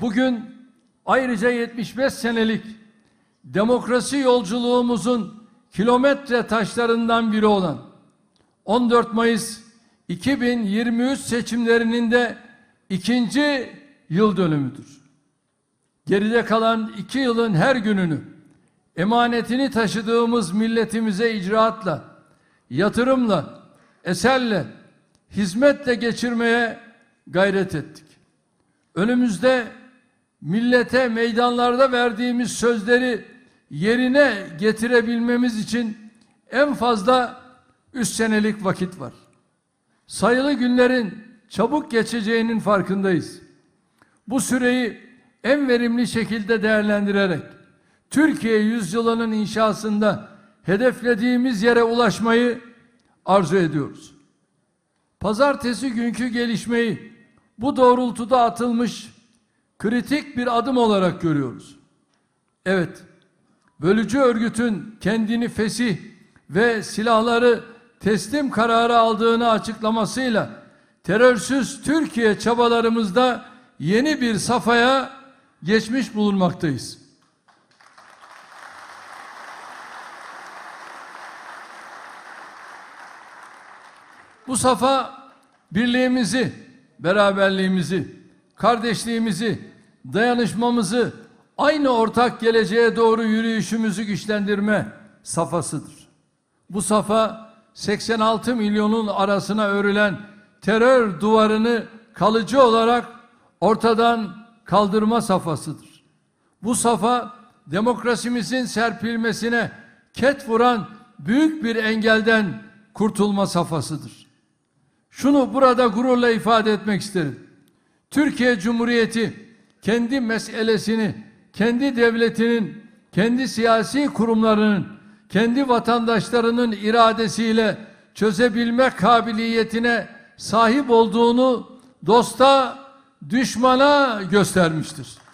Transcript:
Bugün ayrıca 75 senelik demokrasi yolculuğumuzun kilometre taşlarından biri olan 14 Mayıs 2023 seçimlerinin de ikinci yıl dönümüdür. Geride kalan iki yılın her gününü emanetini taşıdığımız milletimize icraatla, yatırımla, eserle, hizmetle geçirmeye gayret ettik. Önümüzde millete meydanlarda verdiğimiz sözleri yerine getirebilmemiz için en fazla üç senelik vakit var. Sayılı günlerin çabuk geçeceğinin farkındayız. Bu süreyi en verimli şekilde değerlendirerek Türkiye yüzyılının inşasında hedeflediğimiz yere ulaşmayı arzu ediyoruz. Pazartesi günkü gelişmeyi bu doğrultuda atılmış kritik bir adım olarak görüyoruz. Evet, bölücü örgütün kendini fesih ve silahları teslim kararı aldığını açıklamasıyla terörsüz Türkiye çabalarımızda yeni bir safhaya geçmiş bulunmaktayız. Bu safa birliğimizi, beraberliğimizi, kardeşliğimizi, dayanışmamızı, aynı ortak geleceğe doğru yürüyüşümüzü güçlendirme safhasıdır. Bu safa 86 milyonun arasına örülen terör duvarını kalıcı olarak ortadan kaldırma safhasıdır. Bu safa demokrasimizin serpilmesine ket vuran büyük bir engelden kurtulma safhasıdır. Şunu burada gururla ifade etmek isterim. Türkiye Cumhuriyeti kendi meselesini, kendi devletinin, kendi siyasi kurumlarının, kendi vatandaşlarının iradesiyle çözebilme kabiliyetine sahip olduğunu dosta, düşmana göstermiştir.